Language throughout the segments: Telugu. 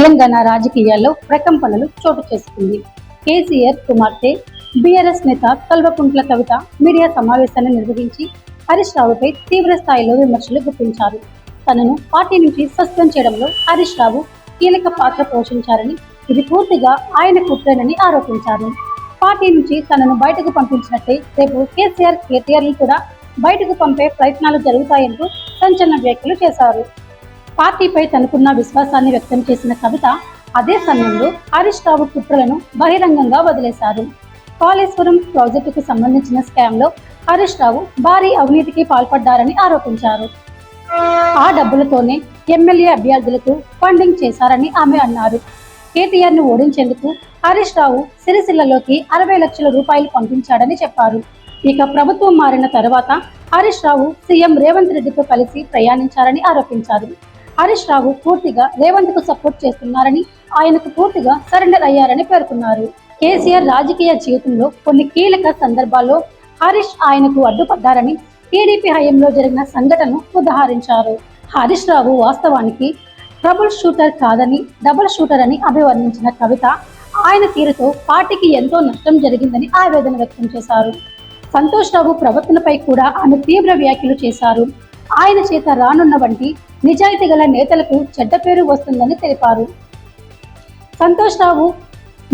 తెలంగాణ రాజకీయాల్లో ప్రకంపనలు చోటు చేసుకుంది. కేసీఆర్ కుమార్తె బీఆర్ఎస్ నేత కల్వకుంట్ల కవిత మీడియా సమావేశాన్ని నిర్వహించి హరీష్ రావుపై తీవ్ర స్థాయిలో విమర్శలు గుప్పించారు. తనను పార్టీ నుంచి సస్పెండ్ చేయడంలో హరీష్ రావు కీలక పాత్ర పోషించారని ఇది పూర్తిగా ఆయన కుట్రేనని ఆరోపించారు. పార్టీ నుంచి తనను బయటకు పంపించినట్టే రేపు కేసీఆర్ కేటీఆర్లు కూడా బయటకు పంపే ప్రయత్నాలు జరుగుతాయంటూ సంచలన వ్యాఖ్యలు చేశారు. పార్టీపై తనకున్న విశ్వాసాన్ని వ్యక్తం చేసిన కవిత అదే సమయంలో హరీష్ రావు కుట్రలను బహిరంగంగా వదిలేశారు. కాళేశ్వరం ప్రాజెక్టుకు సంబంధించిన స్కామ్లో హరీష్ రావు భారీ అవినీతికి పాల్పడ్డారని ఆరోపించారు. ఆ డబ్బులతోనే ఎమ్మెల్యే అభ్యర్థులకు ఫండింగ్ చేశారని ఆమె అన్నారు. కేటీఆర్ను ఓడించేందుకు హరీష్ రావు సిరిసిల్లలోకి అరవై లక్షల రూపాయలు పంపించాడని చెప్పారు. ఇక ప్రభుత్వం మారిన తర్వాత హరీష్ రావు సీఎం రేవంత్ రెడ్డితో కలిసి ప్రయాణించారని ఆరోపించారు. హరీష్ రావు పూర్తిగా రేవంత్కు సపోర్ట్ చేస్తున్నారని ఆయనకు పూర్తిగా సరెండర్ అయ్యారని పేర్కొన్నారు. కేసీఆర్ రాజకీయ జీవితంలో కొన్ని కీలక సందర్భాల్లో హరీష్ ఆయనకు అడ్డుపడ్డారని టీడీపీ హయాంలో జరిగిన సంఘటనను ఉదహరించారు. హరీష్ రావు వాస్తవానికి ట్రబుల్ షూటర్ కాదని డబుల్ షూటర్ అని అభివర్ణించిన కవిత ఆయన తీరుతో పార్టీకి ఎంతో నష్టం జరిగిందని ఆవేదన వ్యక్తం చేశారు. సంతోష్ రావు ప్రవర్తనపై కూడా ఆమె తీవ్ర వ్యాఖ్యలు చేశారు. ఆయన చేత రానున్న వంటి నిజాయితీ గల నేతలకు చెడ్డ పేరు వస్తుందని తెలిపారు. సంతోష్ రావు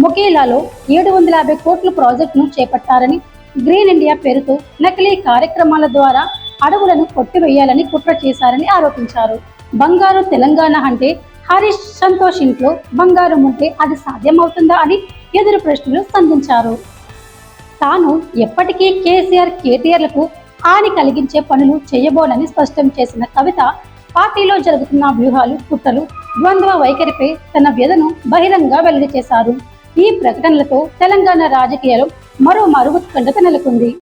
ముకేలాలో ఏడు వందల యాభై కోట్ల ప్రాజెక్టును చేపట్టారని గ్రీన్ ఇండియా పేరుతో నకిలీ కార్యక్రమాల ద్వారా అడవులను కొట్టివేయాలని కుట్ర చేశారని ఆరోపించారు. బంగారు తెలంగాణ అంటే హరీష్ సంతోష్ ఇంట్లో బంగారం ఉంటే అది సాధ్యమవుతుందా అని ఎదురు ప్రశ్నలు సంధించారు. తాను ఎప్పటికీ కేసీఆర్ కేటీఆర్లకు హాని కలిగించే పనులు చేయబోనని స్పష్టం చేసిన కవిత పార్టీలో జరుగుతున్న వ్యూహాలు కుట్రలు ద్వంద్వ వైఖరిపై తన వ్యధను బహిరంగ వెల్లడి చేశారు. ఈ ప్రకటనలతో తెలంగాణ రాజకీయాలు మరో మరుగు నెలకొంది.